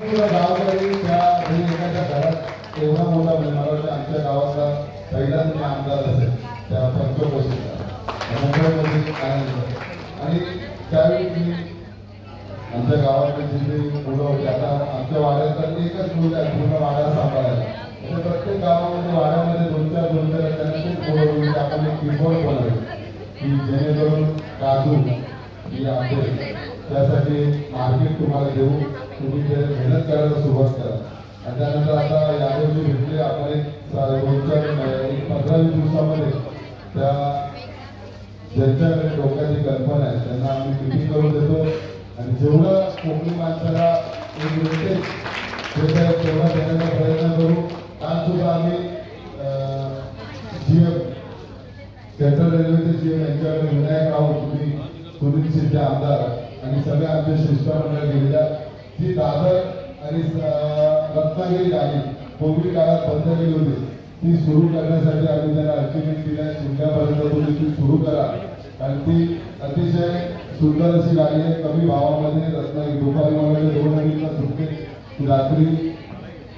गावकरी त्या घरात एवढा मोठा म्हणजे मला वाटतं आमच्या गावाचा पहिलाच मी आमदार असेल त्या पंचवर्षीचा मुंबईमध्ये आनंद आणि त्यावेळी मी आमच्या गावातले जिथे मुलं आता आमच्या वाड्यात तर एकच मुलं आहे पूर्ण वाडा सांभाळायला. म्हणजे प्रत्येक गावामध्ये वाड्यामध्ये दोन चार दोन चार त्यांना खूप म्हणजे आपण एक किंबोर्ड की जेणेकरून काजू ही आंबे त्यासाठी मार्केट तुम्हाला देऊ. तुम्ही मेहनत करायला सुरुवात करा. आणि त्यानंतर आता यादव जे भेटले आपण एक पंधरा वीस दिवसामध्ये त्या ज्यांच्याकडे डोक्याची कल्पना आहे त्यांना आम्ही मिटिंग करून देतो. आणि जेवढं कोकणी माणसाला एक मिळते तेवढा देण्याचा प्रयत्न करू. आज सुद्धा आम्ही जी एम सेंट्रल रेल्वेचे जी एम यांच्याकडे विनायक राऊत तुम्ही सुनील शिंदे आमदार आणि सगळे आमचे शिष्टमंडळ गेलेल्या जी दादर आणि रत्नागिरी गाडी कोविड काळात बंद केली होती. ती सुरू करण्यासाठी आम्ही त्यांना अल्टिमेट दिल्या जिल्ह्यापर्यंत तुम्ही ती सुरू करा. कारण ती अतिशय सुंदर अशी गाडी आहे. कमी भावामध्ये रत्नागिरी. दुपारी वगैरे दोन अडीचला सुटते. रात्री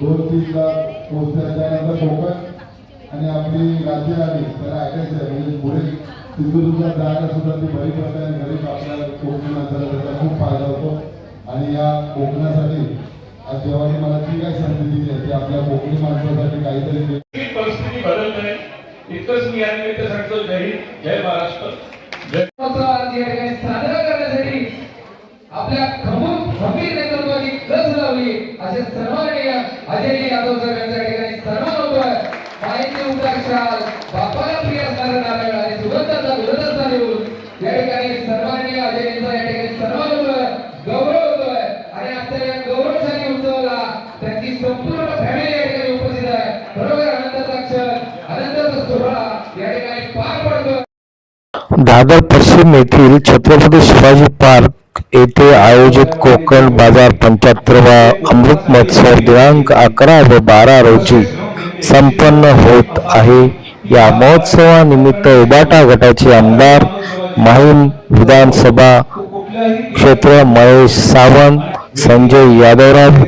दोन तीनला पोहोचते. त्यानंतर कोकण आणि आपली राज्यराणी त्याला ऐकायचं आहे. म्हणजे पुढे सिंधुदुर्गात जायला सुद्धा ती बरी पडते आणि गरीब आपल्याला कोकणात माणसाला त्याचा खूप फायदा होतो. आणि या कोकणासाठी आज जेव्हा मला जी काही संधी दिली आहे ती आपल्या कोकणी माणसासाठी काहीतरी परिस्थिती बदलत आहे. इतकंच मी या निमित्त सांगतो जय हिंद जय महाराष्ट्र जय उत्सव आज या ठिकाणी साजरा करण्यासाठी आपल्या खमून खंबीर नेतृत्वाची गज लावली असे सन्माननीय अजय यादव साहेब यांच्या ठिकाणी सन्मान होतोय माहिती उदाक्षाल बापाला प्रिय असणारा नारळ आणि सुगंधाचा गुलदस्ता देऊन या ठिकाणी सन्माननीय अजय यांचा या ठिकाणी सन्मान होतोय गौरव होतोय आणि आजच्या या गौरवशाली उत्सवाला त्यांची संपूर्ण फॅमिली या ठिकाणी उपस्थित आहे बरोबर आनंदाचा क्षण आनंदाचा सोहळा या ठिकाणी पार पडतोय दादर पश्चिम येथील छत्रपती शिवाजी पार्क येथे आयोजित कोकण बाजार पंच्याहत्तरवा अमृत महोत्सव दिनांक अकरा व बारा रोजी संपन्न होत आहे. या महोत्सवानिमित्त उबाटा गटाचे आमदार माहीम विधानसभा क्षेत्र महेश सावंत संजय यादवराव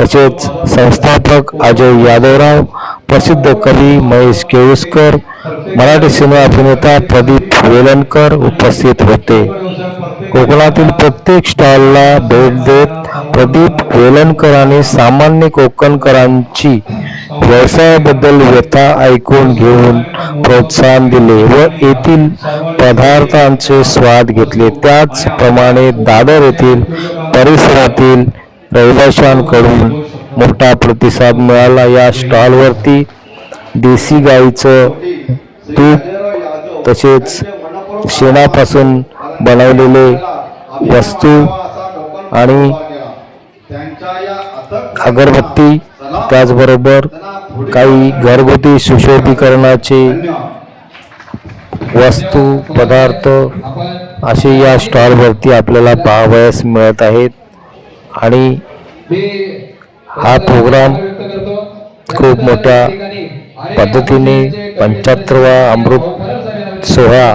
तसेच संस्थापक अजय यादवराव प्रसिद्ध कवी महेश केळुसकर मराठी सिनेमा अभिनेता प्रदीप वेलणकर उपस्थित होते. कोकणातील प्रत्येक स्टॉलला भेट देत प्रदीप वेलणकरांनी सामान्य कोकणकरांची व्यवसायाबद्दल व्यथा ऐकून घेऊन प्रोत्साहन दिले व येथील पदार्थांचे स्वाद घेतले. त्याचप्रमाणे दादर येथील परिसरातील रहिवाशांकडून मोठा प्रतिसाद मिळाला. या स्टॉलवरती देसी गाईचं तूप तसेच शेणापासून बनवलेले वस्तू आणि अगरबत्ती त्याचबरोबर काही घरगुती सुशोभीकरणाचे वस्तू पदार्थ असे या स्टॉलवरती आपल्याला पाहावयास मिळत आहेत. आणि हा प्रोग्राम खूप मोठ्या पद्धतीने पंच्याहत्तरवा अमृत सोहळा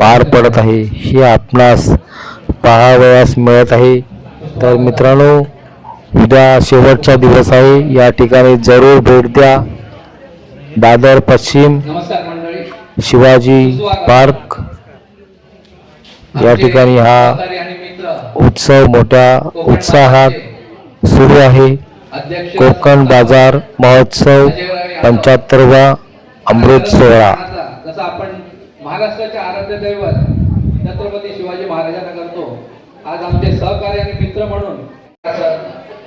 पार पडत आहे. हे आपणास पाहावयास मिळत आहे. तर मित्रांनो उद्या शेवटचा दिवस आहे. या ठिकाणी जरूर भेट द्या. दादर पश्चिम शिवाजी पार्क. या ठिकाणी हा उत्सव मोठ्या उत्साहात सुरू आहे. कोकण बाजार महोत्सव पंच्याहत्तरवा अमृत सोहळा. जसं आपण आराध्य दैवत छत्रपती शिवाजी महाराजांना करतो. आज आमचे सहकारी आणि मित्र म्हणून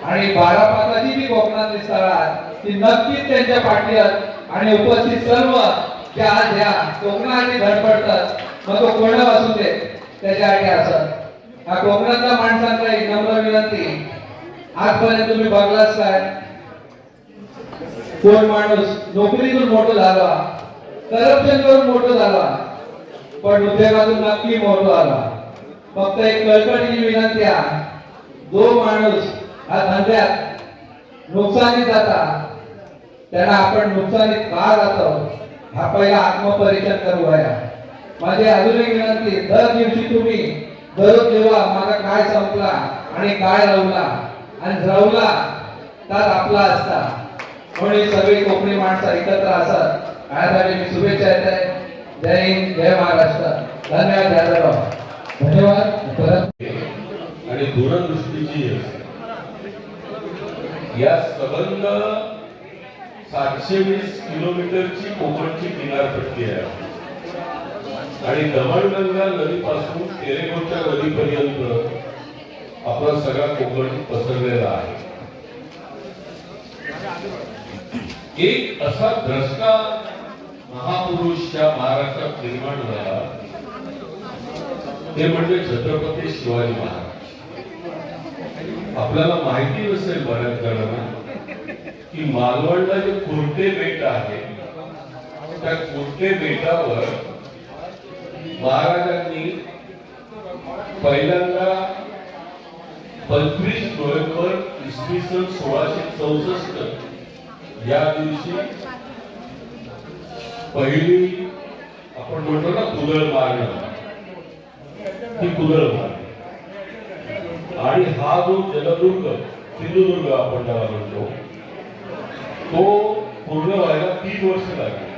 आणि बारा पाचची जी कोकणातली स्थळं ती नक्कीच त्यांच्या पाठी आणि उपस्थित सर्व आज ह्या कोकणाने धडपडतात. मग तो कोण असू दे त्याच्यासाठी असत हा कोकणातल्या माणसांना एक नम्र विनंती. आजपर्यंत तुम्ही बघलाच काय? कोण माणूस नोकरीतून मोठं झाला करप्शन करून मोठं झाला पण उद्योगातून नक्की मोठं आला. फक्त एक कळकळीची विनंती आहे. जो माणूस हा धंद्यात नुकसानी जाता त्याला आपण नुकसानीत का जातो हा पहिला आत्मपरीक्षण करूया माझी अजून एक विनंती दर दिवशी तुम्ही दररोज जेव्हा माझा काय संपला आणि काय लावला आणि रवला तर आपला असता. म्हणून ही सगळी कोकणी माणसं एकत्र असत. यासाठी मी शुभेच्छा येत आहे जय हिंद जय महाराष्ट्र. धन्यवाद जाधवराव धन्यवाद परत. आणि दूरदृष्टीची या सबंध सातशे वीस किलोमीटरची कोकणची किनारपट्टी आहे. आणि दमणगंगा नदीपासून तेरेगावच्या नदीपर्यंत आपला सगळा कोकण पसरलेला आहे. एक असा द्रष्टा महापुरुष या महाराष्ट्रात निर्माण झाला. ते म्हणजे छत्रपती शिवाजी महाराज. आपल्याला माहिती नसेल बऱ्याच जणांना की मालवणला जे कुर्टे बेट आहे त्या कुर्टे बेटावर महाराजांनी पहिल्यांदा पंचवीस नोव्हेंबर इसवी सन सोळाशे चौसष्ट या दिवशी पहिली आपण म्हणतो ना कुदळ मारणं. ती कुदळ मारण. आणि हा जो जलदुर्ग सिंधुदुर्ग आपण त्याला म्हणतो तो पूर्ण व्हायला तीन वर्ष लागली.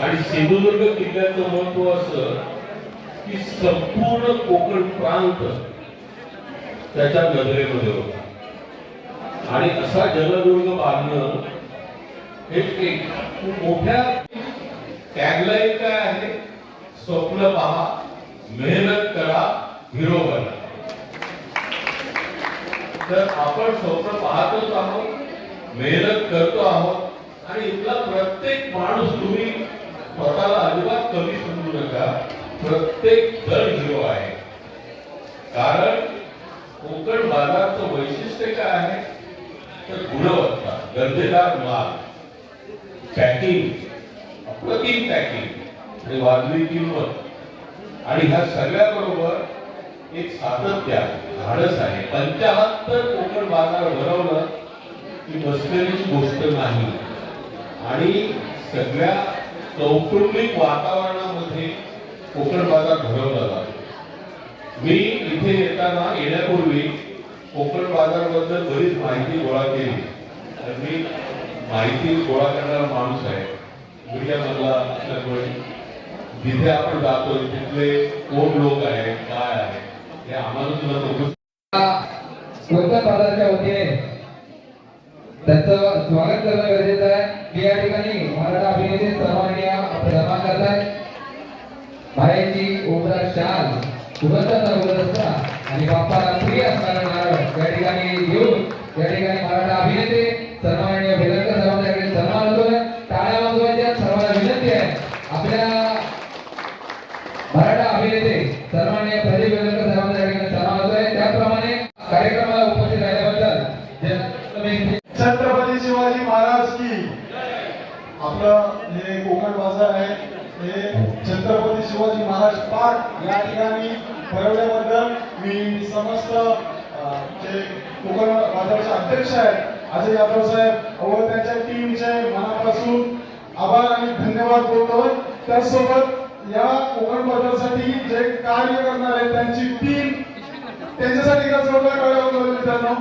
आणि सिंधुदुर्ग किल्ल्याचं महत्त्व असं की संपूर्ण कोकण प्रांत त्याच्या नजरेमध्ये होता. आणि असा जलदुर्ग बांधणं हे एक खूप मोठ्या टॅगलाईन काय आहे? स्वप्न पहा मेहनत करा हिरो बना. तर आपण स्वप्न पाहतच आहोत मेहनत करतो आहोत आणि इथला प्रत्येक माणूस तुम्ही स्वतःला अजिबात कमी समजू नका. प्रत्येक जण हिरो आहे. कारण कोकण बाजारचं वैशिष्ट्य काय आहे? तर गुणवत्ता दर्जेदार माल पॅकिंग अप्रतिम पॅकिंग आणि वाजवी किंमत. आणि ह्या सगळ्या बरोबर एक सातत्य आहे धाडस आहे. पंचाहत्तर कोकण बाजार भरवलं की बसलेलीची गोष्ट नाही. आणि सगळ्या कौटुंबिक वातावरणामध्ये कोकण बाजार भरवला जातो मी इथे येताना येण्यापूर्वी कोकण बाजारबद्दल बरीच माहिती गोळा केली. तर मी माहिती गोळा करणारा माणूस आहे. मीडियामधला असल्यामुळे जिथे आपण जातो तिथले कोण लोक आहे काय आहे हे आम्हाला सुद्धा कोकण बाजाराच्या वतीने त्यांचं स्वागत करणं गरजेचं आहे. मी या ठिकाणी मराठा अभिनेते सर्वांनी करत आहे बायांची ओबरा शाल सुगंधाचा गुलदस्ता आणि बाप्पाला प्रिय असणारा नारळ या ठिकाणी घेऊन या ठिकाणी समस्त जे कोकण बाजाराचे अध्यक्ष आहेत अजय यादव साहेब व त्यांच्या टीमचे मनापासून आभार आणि धन्यवाद बोलतो. त्यासोबत या कोकण बाजारसाठी जे कार्य करणार आहे त्यांची टीम त्यांच्यासाठी मित्रांनो.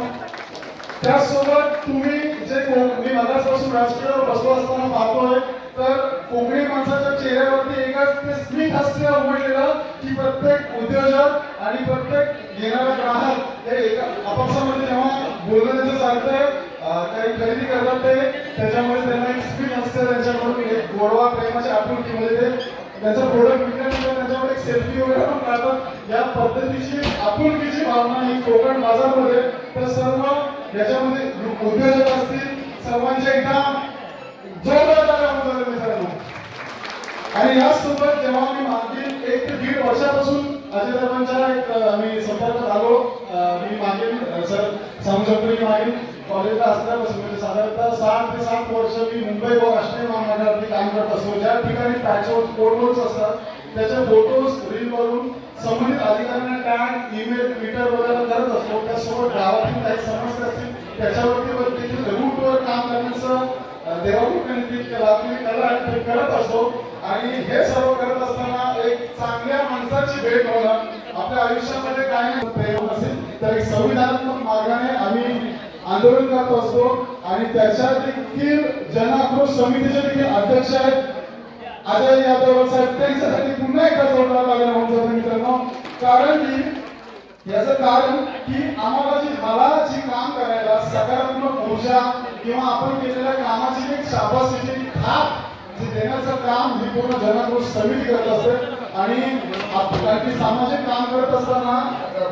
त्यासोबत तुम्ही जे मी मगासपासून राजकीयावर बसलो असताना पाहतोय तर कोकणी माणसाच्या चेहऱ्यावरती एकाच ते स्मित हास्य उमटलेलं की प्रत्येक उद्योजक आणि प्रत्येक येणारा ग्राहक हे एका आपापसामध्ये जेव्हा बोलणं चालतंय काही खरेदी करतात ते त्याच्यामुळे त्यांना एक स्मित हास्य त्यांच्याकडून एक गोडवा प्रेमाच्या आपुलकीमध्ये ते त्यांचं प्रोडक्ट विकल्यानंतर त्यांच्यावर एक सेल्फी वगैरे पण काढतात. या पद्धतीची आपुलकीची भावना ही कोकण बाजारमध्ये तर सर्व याच्यामध्ये उद्योजक असतील सर्वांच्या एकदा जोरदार आणि याचसोबत जेव्हा मी मागील एक ते दीड वर्षापासून अजयदाबांच्या एक मी संपर्कात आलो. मी मागील सर सांगू शकतो की मागील कॉलेजला असल्यापासून म्हणजे साधारणतः सात ते सात वर्ष मी मुंबई व राष्ट्रीय महामार्गावरती काम करत असतो. ज्या ठिकाणी पॅचवर फोटोज असतात त्याचे फोटोज रील वरून संबंधित अधिकाऱ्यांना टॅग ईमेल ट्विटर वगैरे करत असतो. त्यासोबत गावातील काही समस्या असतील त्याच्यावरती वर देखील रूटवर काम करण्याचं देवाकृपेने कला करत असतो. आणि हे सर्व करत असताना एक चांगल्या माणसाची भेट होणं आपल्या आयुष्यामध्ये काय नाही असेल. तर एक संविधानात्मक मार्गाने आम्ही आंदोलन करत असतो आणि त्याच्या देखील जनाक्रोश समितीचे देखील अध्यक्ष आहेत. अजय यादव साहेब त्यांच्यासाठी पुन्हा एकदा जोडला लागेल म्हणतो मित्रांनो कारण की याचं कारण की आम्हाला जी मला जी काम करायला सकारात्मक ऊर्जा किंवा आपण केलेल्या कामाची एक शाबासीची थाप जे देण्याचं काम ही पूर्ण जनाक्रोश समिती करत असते. आणि आपली सामाजिक काम करत असताना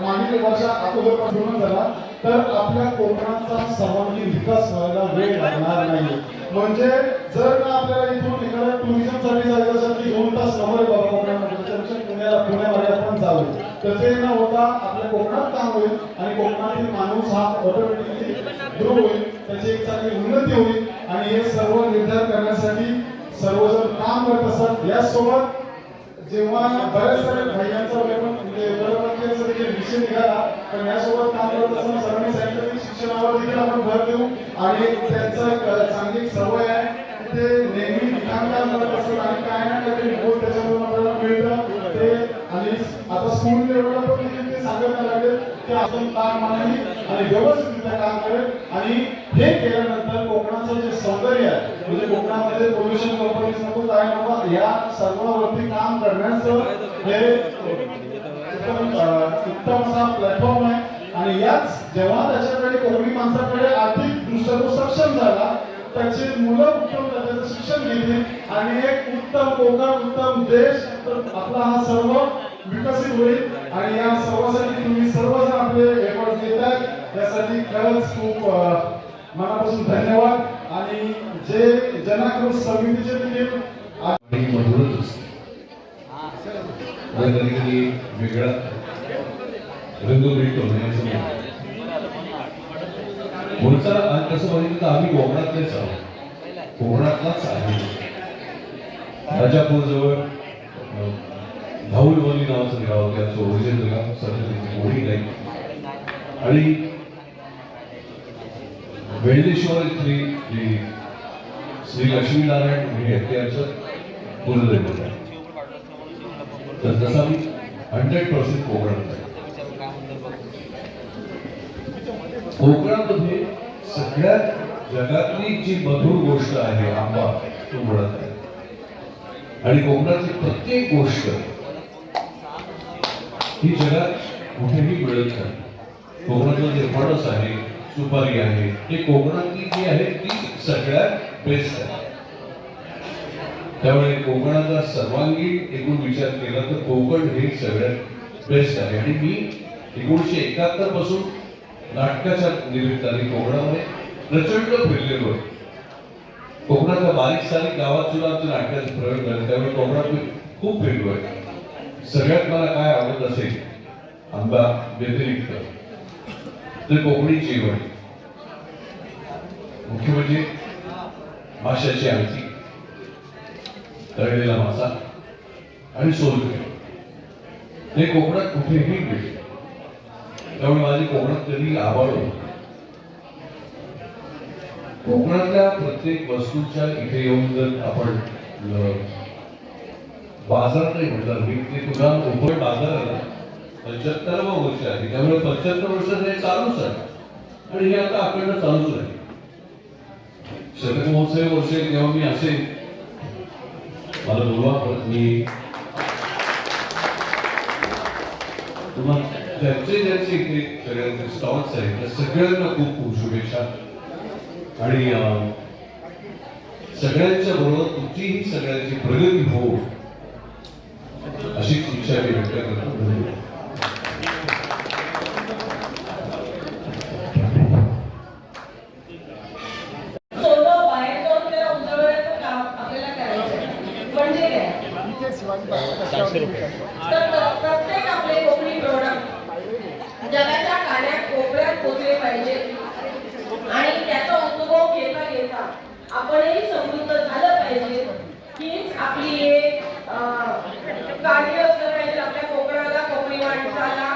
मागील वर्षा अगोदर पूर्ण झाला तर आपल्या कोकणाचा सर्वांगीण विकास व्हायला वेळ लागणार नाही. म्हणजे जर का आपल्याला इथून एखाद्या टुरिझमसाठी जायचं असेल की दोन तास समोर बाबा कोकणामध्ये. पुण्याला पुण्यामध्ये आपण जाऊ तसे न होता आपल्या कोकणात काम होईल आणि कोकणातील माणूस हा ऑटोमॅटिकली ग्रो होईल. त्याची एक चांगली उन्नती होईल. आणि हे सर्व निर्धार करण्यासाठी सर्वजण काम करत असतात. यासोबत जेव्हा बऱ्याच सारे भाईयांचा म्हणजे देखील विषय निघाला पण यासोबत काम करत असताना सर्वांनी सांगितलं की शिक्षणावर देखील आपण भर देऊ. आणि त्यांचं चांगली सवय आहे ते नेहमी लिखाणकाम करत असतात. आणि काय ना काहीतरी बोल त्याच्यामधून आपल्याला मिळतं. ते आणि आता स्कूल लेवलला पण देखील ते सांगायला लागले ते आपण काम मानावी आणि व्यवस्थित काम करेल. आणि हे केल्यानंतर कोकणाचं जे सौंदर्य आहे म्हणजे कॉर्पोरेशन कंपनीज नको. या सर्वांवरती काम करण्याचं हे उत्तम असा प्लॅटफॉर्म आहे. आणि याच जेव्हा त्याच्याकडे कोणी माणसाकडे आर्थिक दृष्ट्या तो सक्षम झाला त्याची मुलं उत्तम दर्जाचं शिक्षण घेतील. आणि एक उत्तम कोकण उत्तम देश तर आपला हा सर्व विकसित होईल. आणि या सर्वासाठी तुम्ही सर्वजण आपले एफर्ट घेत आहेत त्यासाठी खरंच खूप मनापासून धन्यवाद. आणि जे जनाक्रोश समितीचे देखील मधुरच असते. वेगळा रंग. पुढचा कसं बघितलं तर आम्ही कोकणातलेच आहोत. कोकणातलाच आहे. राजापूर जवळ भाऊलवली नावाचं गाव त्याचं ओरिजिनल गाव सध्या कोणी नाही आणि वेळेश्वर इथली जी श्री लक्ष्मीनारायण हे आहेत त्यांचं कुलदैवत आहे. तर तसा मी हंड्रेड पर्सेंट कोकणात आहे. कोकणामध्ये सगळ्यात जगातली जी मधुर गोष्ट आहे आंबा तो म्हणत आहे. आणि कोकणातली प्रत्येक गोष्ट ही जगात कुठेही मिळत नाही. कोकणातलं जे फणस आहे सुपारी आहे. हे कोकणातली जी आहे ती सगळ्यात बेस्ट आहे. त्यामुळे कोकणाचा सर्वांगीण एकूण विचार केला तर कोकण हे सगळ्यात बेस्ट आहे. आणि मी एकोणीशे एकाहत्तरपासून नाटकाच्या निमित्ताने कोकणामध्ये प्रचंड फिरलेलो आहे. कोकणातल्या बारीक सारीक गावात सुद्धा आमच्या नाटकाचे प्रयोग झाले. त्यामुळे कोकणात मी खूप फिरलो आहे सगळ्यात मला काय आवडत असेल आंबा व्यतिरिक्त तर कोकणी जेवण मुख्य म्हणजे माशाची आमटी तळलेला मासा आणि सोलकढी. हे कोकणात कुठेही मिळते त्यामुळे माझी कोकणात कधी आवड कोकणातल्या प्रत्येक वस्तूच्या इथे येऊन जर आपण बाजार नाही म्हटलं मी ते तुला बाजार बाजाराला पंच्याहत्तरावं वर्ष आहे. त्यामुळे पंच्याहत्तर वर्ष हे चालूच आहे. आणि हे आता आपल्याला चालूच आहे. शतक महोत्सव वर्ष जेव्हा मी असे मला बोलवा परत मी तुम्हाला ज्यांचे ज्यांचे इथे सगळ्यांचे स्टॉल्स आहेत त्या सगळ्यांना खूप खूप शुभेच्छा. आणि सगळ्यांच्या बरोबर तुमचीही सगळ्यांची प्रगती हो अशीच इच्छा मी व्यक्त करतो. धन्यवाद सोनं बाहेर जाऊन त्याला उजळवायचं काम आपल्याला करायचं आहे. म्हणजे काय तर प्रत्येक आपले कोकणी प्रोडक्ट जगाच्या काड्यात कोपऱ्यात पोचले पाहिजे आणि त्याचा अनुभव घेता घेता आपणही समृद्ध झालं पाहिजे हीच आपली एक अं, कार्य असलं पाहिजे आपल्या कोकणाला कोकणी माणसाला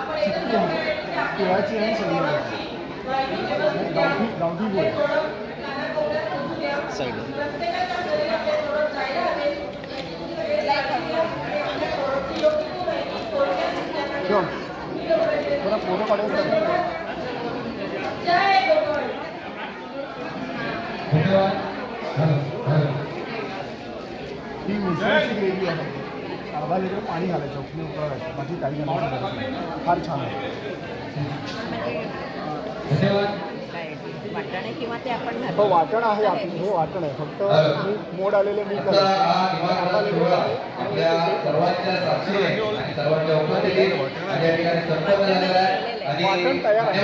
आहे ना सर बरं कट करतो. नाही द्यायची तर नाही. तिळाची आणि शेंगदाण्याची. गावठी गावठी गोळी ठेव. जरा फोटो काढायचा जय गोकुळ धन्यवाद हॅलो हॅलो ही मिसळची ग्रेव्ही आहे अर्धा लिटर पाणी घालायचं उकळी उकळायचं बाकी काही घालायचं फार छान आहे. ते आपण हो वाटण आहे. आपलं हे वाटण आहे. फक्त मोड आलेले मीठ आता हा निवांत सोहळा आपल्या सर्वांच्या साक्षीने आणि सर्वांच्या उपस्थितीत आणि या ठिकाणी संपन्न झालेला आहे. आणि वाटण तयार आहे.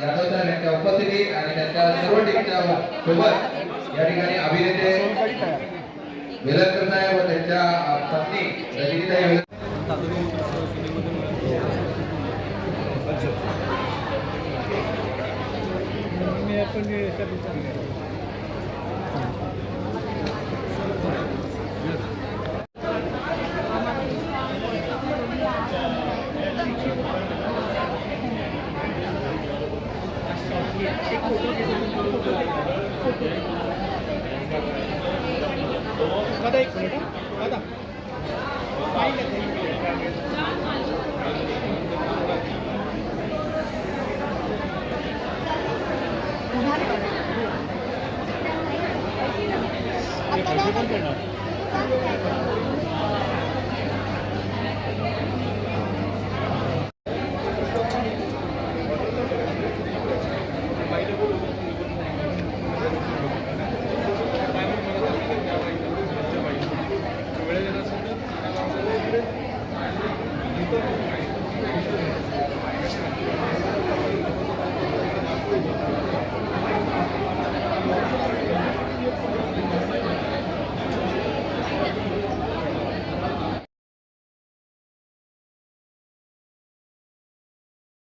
मान्यवरांच्या उपस्थितीत सर यांच्या आणि त्यांच्या सर्व टीमच्या सोबत या ठिकाणी अभिनेते सोलकढी साहेब व त्यांच्या पत्नी रजनीताई आपण